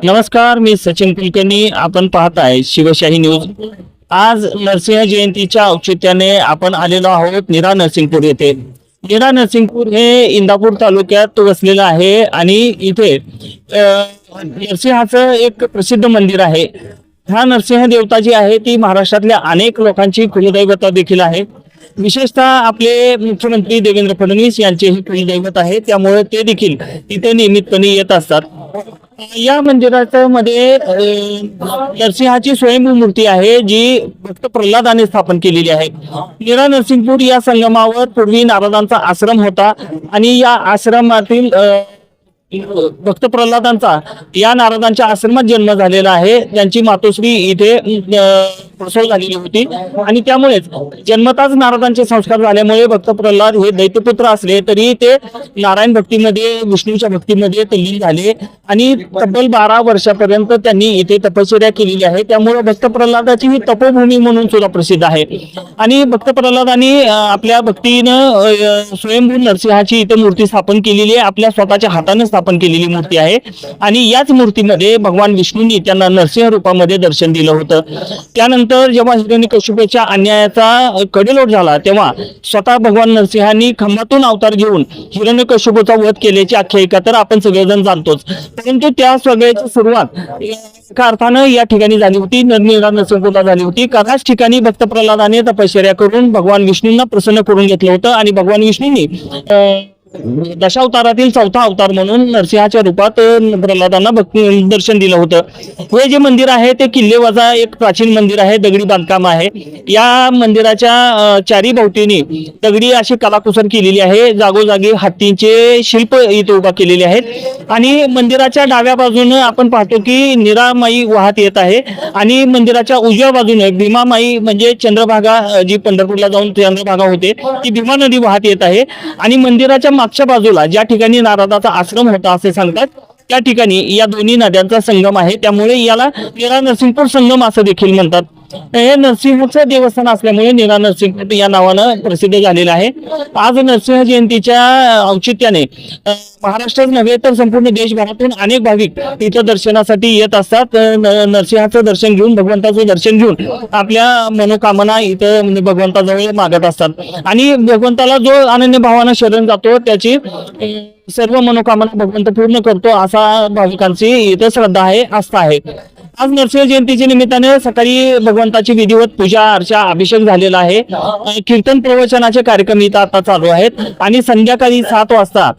नमस्कार मी सचिन कुलकर्णी. आपण पाहताय शिवशाही न्यूज. आज नरसिंह जयंतीच्या औचित्याने आपण आलेलो आहोत निरा नरसिंगपूर येथे. निरा नरसिंगपूर हे इंदापूर तालुक्यात वसलेलं आहे आणि इथे नरसिंहाचं एक प्रसिद्ध मंदिर आहे. हा नरसिंह देवता जी आहे ती महाराष्ट्रातल्या अनेक लोकांची कुलदैवता देखील आहे. विशेषतः आपले मुख्यमंत्री देवेंद्र फडणवीस यांचे हे कुलदैवत आहे त्यामुळे ते देखील तिथे नियमितपणे येत असतात. या मंदिराच्या मध्ये नरसिंहाची स्वयंभू मूर्ती आहे जी भक्त प्रल्हादाने स्थापन केलेली आहे. निरा नरसिंगपूर या संगमावर पूर्वी नारदांचा आश्रम होता आणि या आश्रमातील भक्त प्रल्हादांचा या नारदांच्या आश्रमात जन्म झालेला आहे. त्यांची मातोश्री इथे प्रसव झालेली होती. आणि त्यामुळेच जन्मताच नारदांचे संस्कार झाल्यामुळे भक्त प्रल्हाद हे दैत्यपुत्र असले तरी ते नारायण भक्तीमध्ये विष्णूच्या भक्तीमध्ये तल्लीन झाले. आणि तब्बल बारा वर्षापर्यंत त्यांनी इथे तपश्चर्या केलेली आहे. त्यामुळे भक्त प्रल्हादाची ही तपोभूमी म्हणून सुद्धा प्रसिद्ध आहे. आणि भक्त प्रल्हादांनी आपल्या भक्तीनं स्वयंभू नरसिंहाची इथे मूर्ती स्थापन केलेली आहे. आपल्या स्वतःच्या हाताने स्थापन केलेली मूर्ती आहे. आणि याच मूर्तीमध्ये भगवान विष्णूंनी त्यांना नरसिंह रूपामध्ये दर्शन दिलं होतं. त्यानंतर जेव्हा हिरण्यकश्यपेच्या अन्यायाचा कडेलोट झाला तेव्हा स्वतः भगवान नरसिंहांनी खंबातून अवतार घेऊन हिरण्यकश्यपूचा वध केल्याची आख्यायिका तर आपण सगळेजण जाणतोच. परंतु त्या सगळ्याची सुरुवात एका अर्थानं या ठिकाणी झाली होती. नरनिरा नरसिंहपूरला झाली होती. त्याच ठिकाणी भक्त प्रल्हादाने तपश्चर्या करून भगवान विष्णूंना प्रसन्न करून घेतलं होतं आणि भगवान विष्णूंनी अं, दशावतारातील चौथा अवतार म्हणून नरसिंहाच्या रूपात प्रल्हादांना भक्ती दर्शन दिलं होतं. हे जे मंदिर आहे ते किल्ले वजा एक प्राचीन मंदिर आहे दगडी बांधकाम आहे. या मंदिराच्या चारी भोवतीने दगडी अशी कलाकुसर केलेली आहे. जागोजागी हत्तींचे शिल्प इथे उभा केलेले आहेत. आणि मंदिराच्या डाव्या बाजूने आपण पाहतो की निरामाई वाहत येत आहे. आणि मंदिराच्या उजव्या बाजूने भीमामाई म्हणजे चंद्रभागा जी पंढरपूरला जाऊन चंद्रभागा होते ती भीमा नदी वाहत येत आहे. आणि मंदिराच्या मागच्या बाजूला ज्या ठिकाणी नारदाचा आश्रम होता असे सांगतात त्या ठिकाणी या दोन्ही नद्यांचा संगम आहे. त्यामुळे याला निरा नरसिंहपूर संगम असं देखील म्हणतात. हे नरसिंहचं देवस्थान असल्यामुळे निरा नरसिंह या नावानं प्रसिद्ध झालेलं आहे. आज नरसिंह जयंतीच्या औचित्याने महाराष्ट्रात नव्हे तर संपूर्ण देशभरातून अनेक भाविक तिथं दर्शनासाठी येत असतात. नरसिंहाचं दर्शन घेऊन भगवंताचं दर्शन घेऊन आपल्या मनोकामना इथं म्हणजे भगवंताजवळ मागत असतात. आणि भगवंताला जो अनन्य भावानं शरण जातो त्याची सर्व मनोकामना भगवंत पूर्ण करतो असा भाविकांची इथं श्रद्धा आहे आस्था आहे. आज नरसिंह जयंतीच्या निमित्ताने सकाळी भगवंताची विधिवत पूजा अर्चा अभिषेक झालेला आहे. कीर्तन प्रवचनाचे कार्यक्रम इथं आता चालू आहेत. आणि संध्याकाळी सात वाजता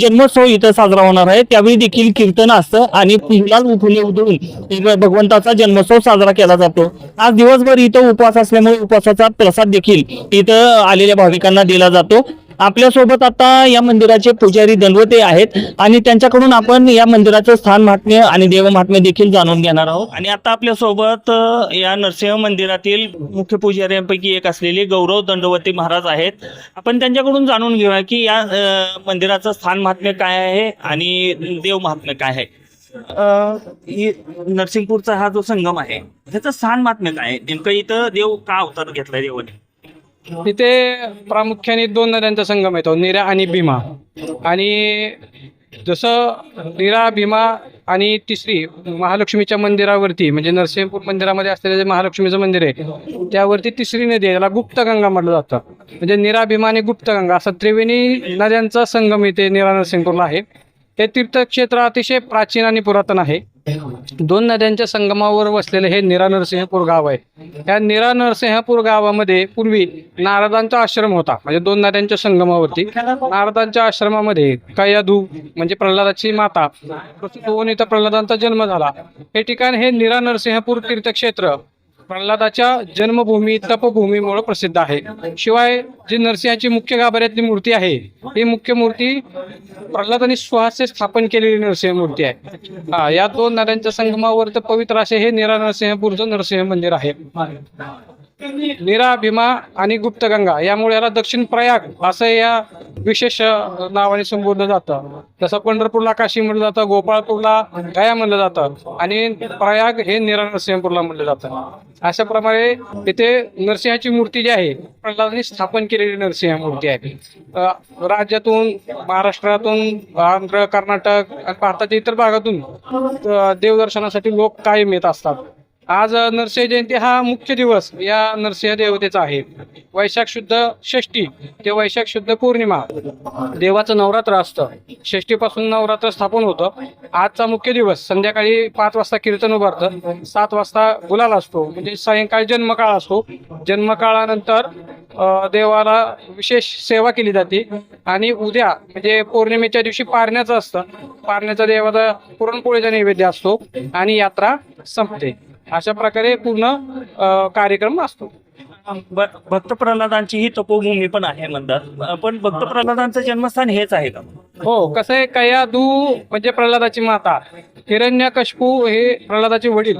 जन्मोत्सव इथं साजरा होणार आहे. त्यावेळी देखील कीर्तन असतं आणि फुलाल फुले उधळून भगवंताचा जन्मोत्सव साजरा केला जातो. आज दिवसभर इथं उपवास असल्यामुळे उपवासाचा प्रसाद देखील इथं आलेल्या भाविकांना दिला जातो. आपल्यासोबत आता या मंदिराचे पुजारी दलवते आहेत आणि त्यांच्याकडून आपण या मंदिराचं स्थान महात्म्य आणि देव महात्म्य देखील जाणून घेणार आहोत. आणि आता आपल्यासोबत या नरसिंह मंदिरातील मुख्य पुजाऱ्यांपैकी एक असलेले गौरव दंडवती महाराज आहेत. आपण त्यांच्याकडून जाणून घेऊया की या मंदिराचं स्थान महात्म्य काय आहे आणि देव महात्म्य काय आहे? नरसिंहपूरचा नरसिंगपूरचा हा जो संगम आहे ह्याचं स्थान महात्म्य काय आहे? नेमकं इथं देव का अवतार घेतलाय देवाने? तिथे प्रामुख्याने दोन नद्यांचा संगम येतो निरा आणि भीमा. आणि जसं निरा भीमा आणि तिसरी महालक्ष्मीच्या मंदिरावरती म्हणजे नरसिंहपूर मंदिरामध्ये असलेलं जे महालक्ष्मीचं मंदिर आहे त्यावरती तिसरी नदी आहे त्याला गुप्तगंगा म्हटलं जातं. म्हणजे निरा भीमा आणि गुप्तगंगा असा त्रिवेणी नद्यांचा संगम इथे निरा नरसिंहपूरला आहे. हे तीर्थक्षेत्र अतिशय प्राचीन आणि पुरातन आहे. दोन नद्यांच्या संगमावर वसलेले हे निरा नरसिंहपूर गाव आहे. या निरा नरसिंहपूर गावामध्ये पूर्वी नारदांचा आश्रम होता. म्हणजे दोन नद्यांच्या संगमावरती. नारदांच्या आश्रमामध्ये कयाधू म्हणजे प्रल्हादाची माता दोन इथं प्रल्हादांचा जन्म झाला. हे ठिकाण हे निरा नरसिंहपूर तीर्थक्षेत्र प्रल्हादाच्या जन्मभूमी तपभूमीमुळे प्रसिद्ध आहे. शिवाय जी नरसिंहाची मुख्य गाभाऱ्यातली मूर्ती आहे ही मुख्य मूर्ती प्रल्हादांनी स्वहस्ते स्थापन केलेली नरसिंह मूर्ती आहे. हा या दोन नद्यांच्या संगमावर तर पवित्र असे हे निरा नरसिंहपूरचं नरसिंह मंदिर आहे. निरा भीमा आणि गुप्तगंगा यामुळे याला दक्षिण प्रयाग असं या विशेष नावाने संबोधलं जातं. जसं पंढरपूरला काशी म्हटलं जातं गोपाळपूरला गया म्हणलं जातं आणि प्रयाग हे निरा नरसिंहपूरला म्हटलं जातं. अशा प्रमाणे इथे नरसिंहाची मूर्ती जी आहे प्रल्हादांनी स्थापन केलेली नरसिंह मूर्ती आहे. राज्यातून महाराष्ट्रातून आंध्र कर्नाटक आणि भारताच्या इतर भागातून देवदर्शनासाठी लोक कायम येत असतात. आज नरसिंह जयंती हा मुख्य दिवस या नरसिंह देवतेचा आहे. वैशाख शुद्ध षष्टी ते वैशाख शुद्ध पौर्णिमा. देवाचं नवरात्र असतं. षष्टीपासून नवरात्र स्थापन होतं. आजचा मुख्य दिवस संध्याकाळी पाच वाजता कीर्तन उभारतं. सात वाजता गुलाल असतो. म्हणजे सायंकाळी जन्मकाळ असतो. जन्मकाळानंतर देवाला विशेष सेवा केली जाते. आणि उद्या म्हणजे पौर्णिमेच्या दिवशी पारण्याचं असतं. पारण्याचा देवाचा पुरणपोळीचा नैवेद्य असतो. आणि यात्रा संपते. अशा प्रकारे पूर्ण कार्यक्रम असतो. भक्त प्रल्हादांची ही तपोभूमी पण आहे म्हणतात पण भक्त प्रल्हादांचं जन्मस्थान हेच आहे का? हो कसं आहे कयादू म्हणजे प्रल्हादाची माता हिरण्यकशपू हे प्रल्हादाचे वडील.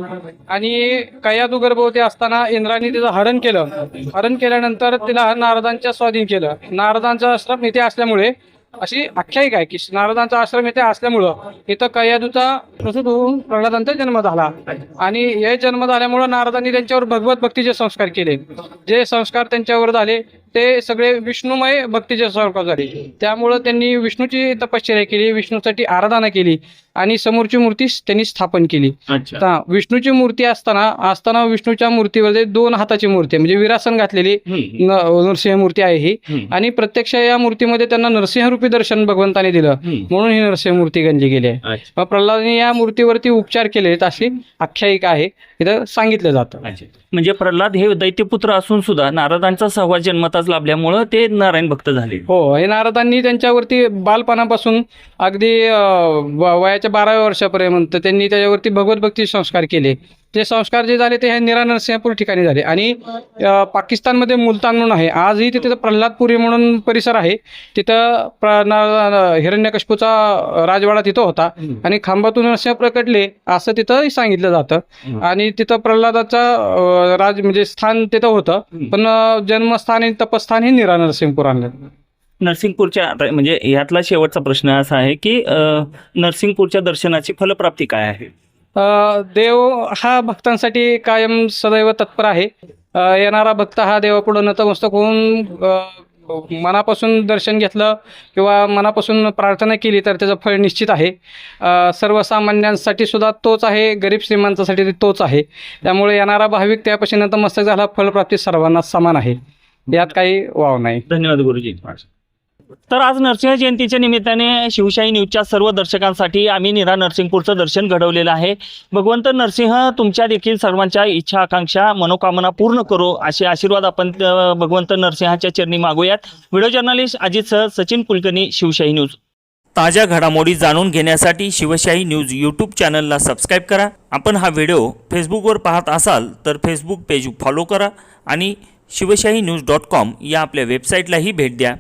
आणि कयादू गर्भवती असताना इंद्राने तिचं हरण केलं. हरण केल्यानंतर तिला नारदांच्या स्वाधीन केलं. नारदांचा आश्रम इथे असल्यामुळे अशी आख्यायिका आहे की नारदांचा आश्रम इथे असल्यामुळं इथं कयादूचा प्रसूत होऊन प्रल्हादांचा जन्म झाला. आणि हे जन्म झाल्यामुळं नारदांनी त्यांच्यावर भगवत भक्तीचे संस्कार केले. जे संस्कार त्यांच्यावर झाले ते सगळे विष्णुमय भक्तीचे संस्कार झाले. त्यामुळं त्यांनी विष्णूची तपश्चर्या केली विष्णूसाठी आराधना केली आणि समोरची मूर्ती त्यांनी स्थापन केली. अच्छा. विष्णूची मूर्ती असताना असताना विष्णूच्या मूर्तीवर दोन हाताची मूर्ती म्हणजे विरासन घातलेली नरसिंह मूर्ती आहे ही. आणि प्रत्यक्ष या मूर्तीमध्ये त्यांना नरसिंहरूपी दर्शन भगवंताने दिलं. म्हणून ही नरसिंह मूर्ती गणली गेली आहे. मग प्रल्हादाने या मूर्तीवरती उपचार केले. अशी आख्यायिका आहे. इथं सांगितलं जातं. म्हणजे प्रल्हाद हे दैत्यपुत्र असून सुद्धा नारदांचा सहवास जन्मताच लाभल्यामुळं ते नारायण भक्त झाले. हो हे नारदांनी त्यांच्यावरती बालपणापासून अगदी व- वयाच्या बाराव्या वर्षापर्यंत त्यांनी त्याच्यावरती भगवत भक्ती संस्कार केले. ते संस्कार जे झाले ते ह्या निरा नरसिंहपूर ठिकाणी झाले. आणि पाकिस्तानमध्ये मुलतान म्हणून आहे. आजही तिथे प्रल्हादपुरी म्हणून परिसर आहे. तिथं प्र हिरण्यकशपूचा राजवाडा तिथं होता. आणि खांबातून नरसिंह प्रकटले असं तिथं सांगितलं जातं. आणि तिथं प्रल्हादाचा राज म्हणजे स्थान तिथं होतं. पण जन्मस्थान आणि तपस्थान हे निरा नरसिंहपूर आणलं. नरसिंगपूरच्या म्हणजे यातला शेवटचा प्रश्न असा आहे की नरसिंगपूरच्या दर्शनाची फलप्राप्ती काय आहे? देव हा भक्तांसाठी कायम सदैव तत्पर आहे. येणारा भक्त हा देवापुढं नतमस्तक होऊन मनापासून दर्शन घेतलं किंवा मनापासून प्रार्थना केली तर त्याचं फळ निश्चित आहे. सर्वसामान्यांसाठी सुद्धा तोच आहे गरीब श्रीमंतासाठी तोच आहे. त्यामुळे येणारा भाविक त्यापाशी नतमस्तक झाला फळप्राप्ती सर्वांना समान आहे. यात काही वाव नाही. धन्यवाद गुरुजी. तर आज नरसिंह जयंतीच्या निमित्ताने शिवशाही न्यूजच्या सर्व दर्शकांसाठी आम्ही निरा नरसिंगपूरचं दर्शन घडवलेलं आहे. भगवंत नरसिंह तुमच्या देखील सर्वांच्या इच्छा आकांक्षा मनोकामना पूर्ण करो असे आशीर्वाद आपण भगवंत नरसिंहाच्या चरणी मागूयात. व्हिडिओ जर्नलिस्ट अजित सह सचिन कुलकर्णी शिवशाही न्यूज. ताज्या घडामोडी जाणून घेण्यासाठी शिवशाही न्यूज यूट्यूब चॅनलला सबस्क्राईब करा. आपण हा व्हिडिओ फेसबुकवर पाहत असाल तर फेसबुक पेज फॉलो करा आणि शिवशाही न्यूज डॉट कॉम या आपल्या वेबसाईटलाही भेट द्या.